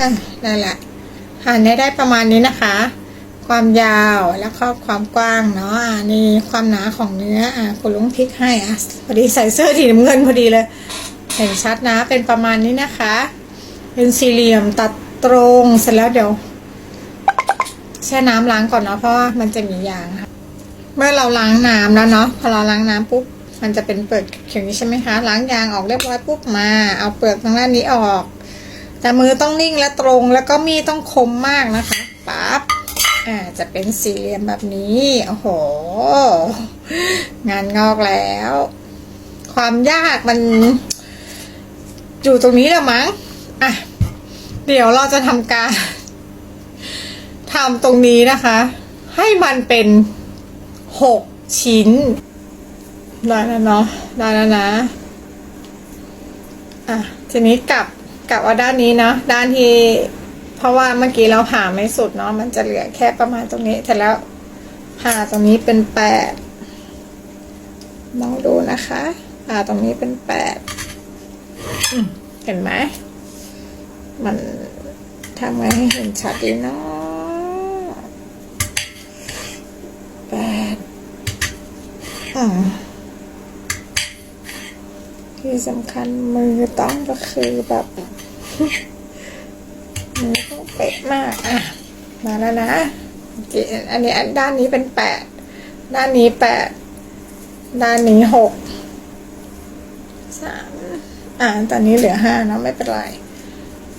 อะนั่นแหละหั่นให้ได้ประมาณนี้นะคะ ความยาวแล้วก็ความกว้างเนาะอ่านี่ความหนาของเนื้ออะคุณลุงพลิกให้อะพอดีใส่เสื้อสีน้ำเงินพอดีเลย เห็นชัดนะเป็นประมาณนี้นะคะ เป็นสี่เหลี่ยมตัดตรงเสร็จแล้วเดี๋ยวแช่น้ำล้างก่อนเนาะเพราะว่ามันจะมียางค่ะเมื่อเราล้างน้ำแล้วเนาะพอเราล้างน้ำปุ๊บมันจะเป็นเปลือกอย่างนี้ใช่ไหมคะล้างยางออกเรียบร้อยปุ๊บมา เอาเปลือกทางด้านนี้ออก แต่มือต้องนิ่งและตรงแล้วก็มีต้องคมมากนะคะปั๊บอ่าจะเป็นสี่เหลี่ยมแบบนี้โอ้โห งานงอกแล้ว ความยากมันอยู่ตรงนี้แหละมั้งอะเดี๋ยวเราจะทำการทำตรงนี้นะคะ ให้มันเป็นหกชิ้นได้แล้วเนาะได้แล้วนะ อะทีนี้กลับ กลับเอาด้านนี้เนาะด้านที่ เพราะว่าเมื่อกี้เราผ่าไม่สุดเนาะมันจะเหลือแค่ประมาณตรงนี้เสร็จแล้วผ่าตรงนี้เป็นแปดมองดูนะคะผ่าตรงนี้เป็นแปดเห็นไหมมันทำไงให้เห็นชัดดีเนาะแปดอ่าที่สำคัญมือต้องก็คือแบบ ต้องเป๊ะมากอะมาแล้วนะอันนี้ด้านนี้เป็นแปดด้านนี้แปดด้านนี้หกสามอ่าตอนนี้เหลือห้าเนาะไม่เป็นไร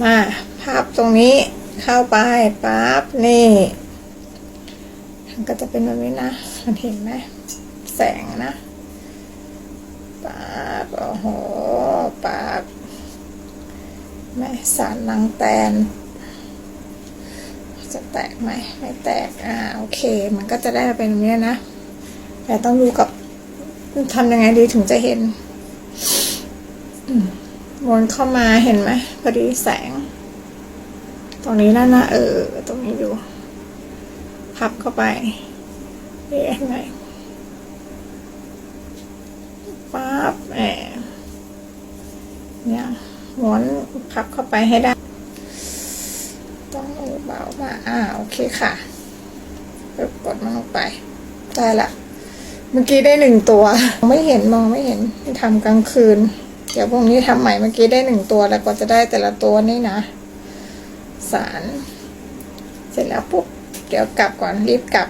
มาพับตรงนี้เข้าไปปั๊บนี่มันก็จะเป็นแบบนี้นะมันเห็นไหมแสงนะปาบโอ้โหปาบ แม่สารนางแตน จะแตกไหมไม่แตก อ่า โอเค มันก็จะได้มาเป็นแบบนี้นะ แต่ต้องดูกับทำยังไงดีถึงจะเห็นวนเข้ามาเห็นไหมพอดีแสง ตรงนี้แล้วนะเออ ตรงนี้ดู พับเข้าไปเอ๊ะยังไงปั๊บแหมเนี่ย ม้วนพับเข้าไปให้ได้ ต้องเอาเบามาอ่าโอเคค่ะกดมันลงไป ได้ละ เมื่อกี้ได้หนึ่งตัว ไม่เห็นมองไม่เห็นทำกลางคืน เดี๋ยวพรุ่งนี้ทำใหม่เมื่อกี้ได้หนึ่งตัวแล้วก็จะได้แต่ละตัวนี่นะ สาร เสร็จแล้วปุ๊บ เดี๋ยวกลับก่อนรีบกลับ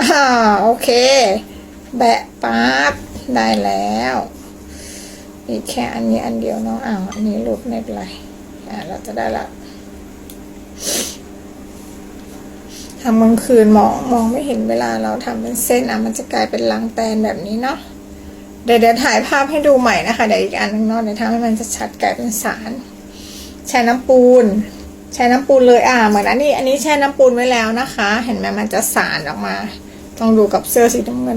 อ่าโอเค แบะปั๊บได้แล้ว อีกแค่อันนี้อันเดียวเนาะอ้าวอันนี้หลุดไม่เป็นไรอ่าเราจะได้ละทำกลางคืนมองมองไม่เห็นเวลาเราทำเป็นเส้นอะมันจะกลายเป็นลังแตนแบบนี้เนาะเดี๋ยวเดี๋ยวถ่ายภาพให้ดูใหม่นะคะเดี๋ยวอีกอันหนึงเนาะเดี๋ยวทำให้มันจะชัดกลายเป็นสารใช้น้ำปูนใช้น้ำปูนเลยอ่าเหมือนอันนี้ อันนี้แช่น้ำปูนไว้แล้วนะคะ เห็นไหมมันจะสารออกมา ต้องดูกับเสื้อสีน้ำเงิน